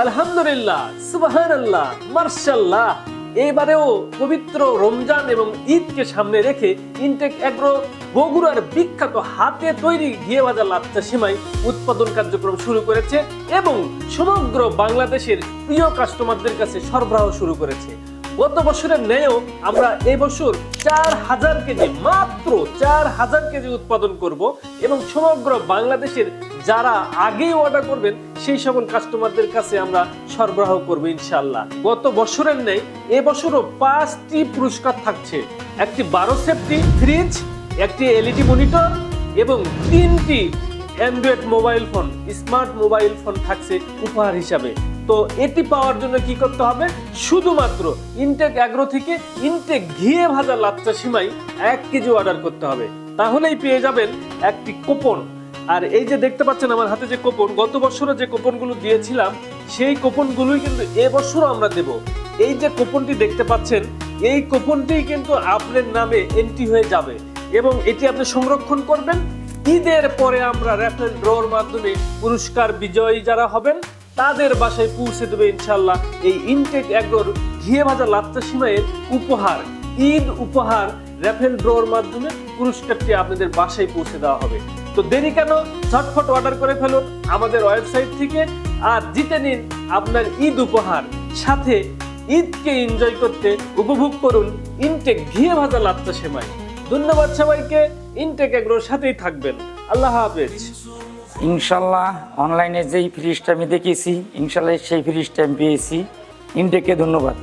আলহামদুলিল্লাহ, সুবহানাল্লাহ, মার্শাল্লাহ। এবারেও পবিত্র রমজান এবং ঈদকে সামনে রেখে ইনটেক অ্যাগ্রো বগুড়ার বিখ্যাত হাতে তৈরি ঘিয়ে ভাজা লাচ্চা সেমাই উৎপাদন কার্যক্রম শুরু করেছে এবং সমগ্র বাংলাদেশের প্রিয় কাস্টমারদের কাছে সরবরাহ শুরু করেছে। গত বছরের ন্যায়ও আমরা এই বছর চার হাজার কেজি, মাত্র চার হাজার কেজি উৎপাদন করব এবং সমগ্র বাংলাদেশের যারা আগেই অর্ডার করবেন, সেই সকল কাস্টমারদের কাছে আমরা সরবরাহ করব ইনশাল্লাহ গত বছরের ন্যায় এবছরও পাঁচটি পুরস্কার থাকছে। একটি বারো সেফটি ফ্রিজ, একটি এলইডি মনিটর এবং তিনটি android mobile phone, smart mobile phone থাকছে উপহার হিসাবে। তো এটি পাওয়ার জন্য কি করতে হবে? শুধুমাত্র ইনটেক অ্যাগ্রো থেকে ইনটেক ঘিয়ে ভাজা লাচ্চা সিমাই এক কেজি অর্ডার করতে হবে। তাহলেই পেয়ে যাবেন একটি কুপন আর এই যে দেখতে পাচ্ছেন আমার হাতে যে কুপন গত বছরে যে কুপনগুলো দিয়েছিলাম, সেই কুপনগুলোই কিন্তু এবছরও আমরা দেব। এই যে কুপনটি দেখতে পাচ্ছেন, এই কুপনটি কিন্তু আপনার নামে এন্ট্রি হয়ে যাবে এবং এটি আপনি সংরক্ষণ করবেন। ঈদের পরে আমরা র্যাফেল ড্রোর মাধ্যমে পুরস্কার বিজয়ী যারা হবেন তাদের বাসায় পৌঁছে দেবে ইনশাল্লাহ। এই ইনটেক এগ্রোর ঘিয়ে ভাজা লাচ্চা সিমাইয়ের উপহার, ঈদ উপহার র্যাফেল ড্রর মাধ্যমে পুরস্কারটি আপনাদের বাসায় পৌঁছে দেওয়া হবে। তো দেরি কেন? ঝটফট অর্ডার করে ফেলুন আমাদের ওয়েবসাইট থেকে আর জিতে নিন আপনার ঈদ উপহার। সাথে ঈদকে এনজয় করতে উপভোগ করুন ইনটেক ঘিয়ে ভাজা লাচ্চা সেমাই। ধন্যবাদ সবাইকে ইনটেক এগ্রোর সাথেই থাকবেন। আল্লাহ হাফেজ। ইনশাল্লাহ অনলাইনে যেই ফ্রিজটা আমি দেখেছি ইনশাল্লাহ সেই ফ্রিজটা আমি পেয়েছি। ইনটেকে ধন্যবাদ।